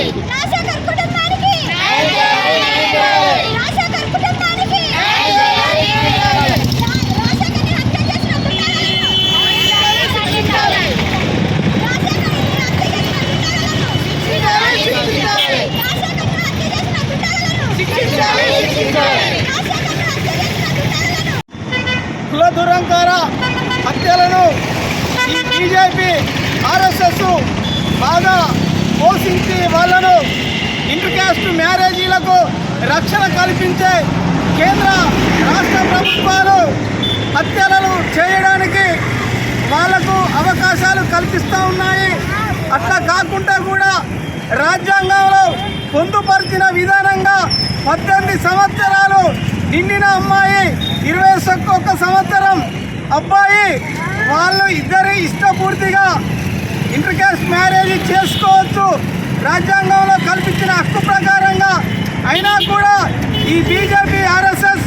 రాజశేఖర్ కుటుంబానికి రాజశేఖర్ కుటుంబానికి రాజశేఖర్ని హత్య చేసిన రాజశేఖర్ని హత్య చేసిన రాజశేఖర్ని హత్య చేసిన రాజశేఖర్ని హత్య చేసిన కుల దురంకార హత్యలను బీజేపీ ఆర్ఎస్ఎస్ బాగా పోషించి వాళ్ళను ఇంటర్ క్యాస్ట్ మ్యారేజీలకు రక్షణ కల్పించే కేంద్ర రాష్ట్ర ప్రభుత్వాలు హత్యలను చేయడానికి వాళ్ళకు అవకాశాలు కల్పిస్తూ ఉన్నాయి. అట్లా కాకుండా కూడా రాజ్యాంగంలో పొందుపరిచిన విధానంగా పద్దెనిమిది సంవత్సరాలు నిండిన అమ్మాయి ఇరవై ఒక్క సంవత్సరం అబ్బాయి వాళ్ళు ఇద్దరి ఇష్టపూర్తిగా ఇంటర్కాస్ట్ మ్యారేజ్ చేసుకోవచ్చు. రాజ్యాంగంలో కల్పించిన హక్కు ప్రకారంగా అయినా కూడా ఈ బీజేపీ ఆర్ఎస్ఎస్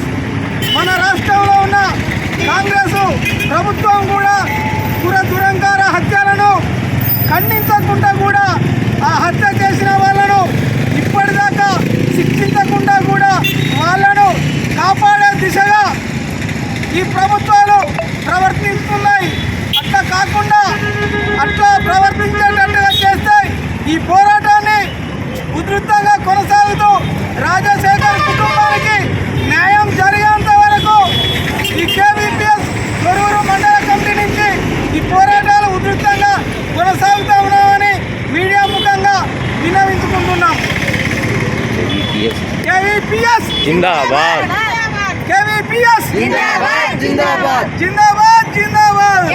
కేవీపీఎస్? జిందాబాద్. కేవీపీఎస్? జిందాబాద్ జిందాబాద్. జిందాబాద్ జిందాబాద్.